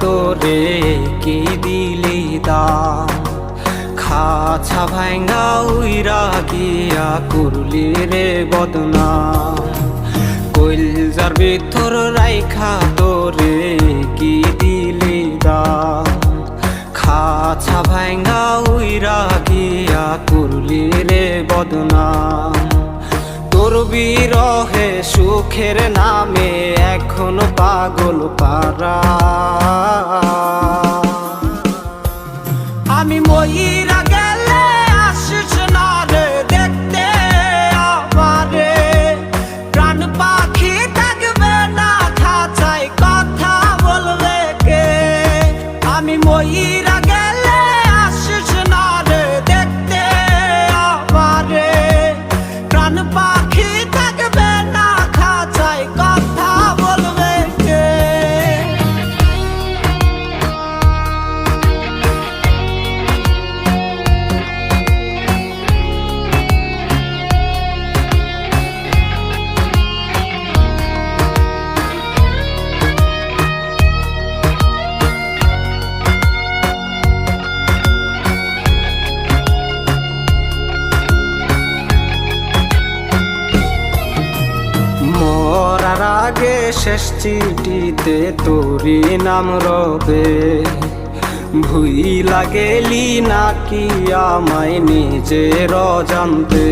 তোরে কি দিলি দাম খাছা ভাঙ্গা উইরা গিয়া করলি রে বদনাম কইল যার ভিতর রাইখা তোরে কি দিলি দাম খাছা ভাঙ্গা উইরা গিয়া করলি রে বদনাম তোর বিরহে সুখের নামে এখনও পাগল পারা আমি ময়ূরা গেলে আসিস না রে, দেখতে আমারে প্রাণ পাখি থাকবে না খাঁচাই কথা বলবে কে? আমি ময়ূরা গেলে আগে শেষ চিঠিতে তোরি নাম রবে। ভুই লাগেলি নাকি আমায় নিজের জানতে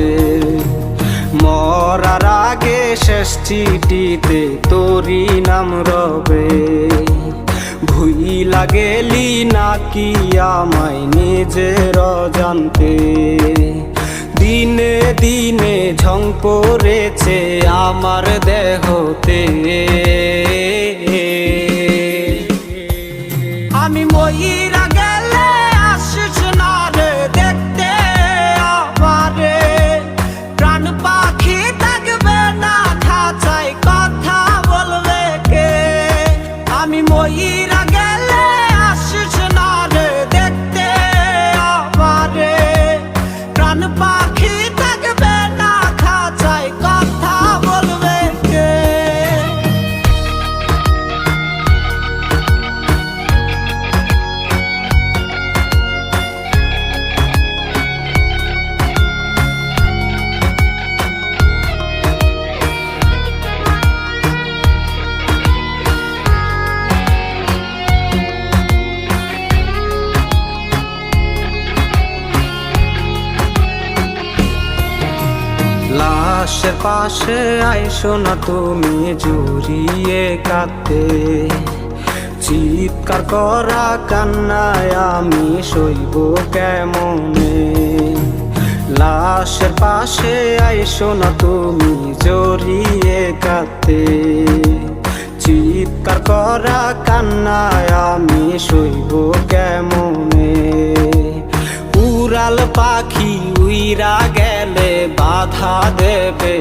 মরার আগে শেষ চিঠিতে তোরি নাম রবে। ভুই লাগেলি নাকি আমায় নিজের জানতে দিনে ঝং পড়েছে আমার দেহতে। আমি ময়ূরা লাশের পাশে আইসো না তুমি জড়িয়ে কাঁদতে। চিৎকার করা কান্নায় আমি সইব কেমনে? লাশের পাশে আইসো না তুমি জড়িয়ে কাঁদতে। চিৎকার করা কান্নায় আমি সইব কেমনে? উড়াল পাখি উইরা গেলে বাধা দেবে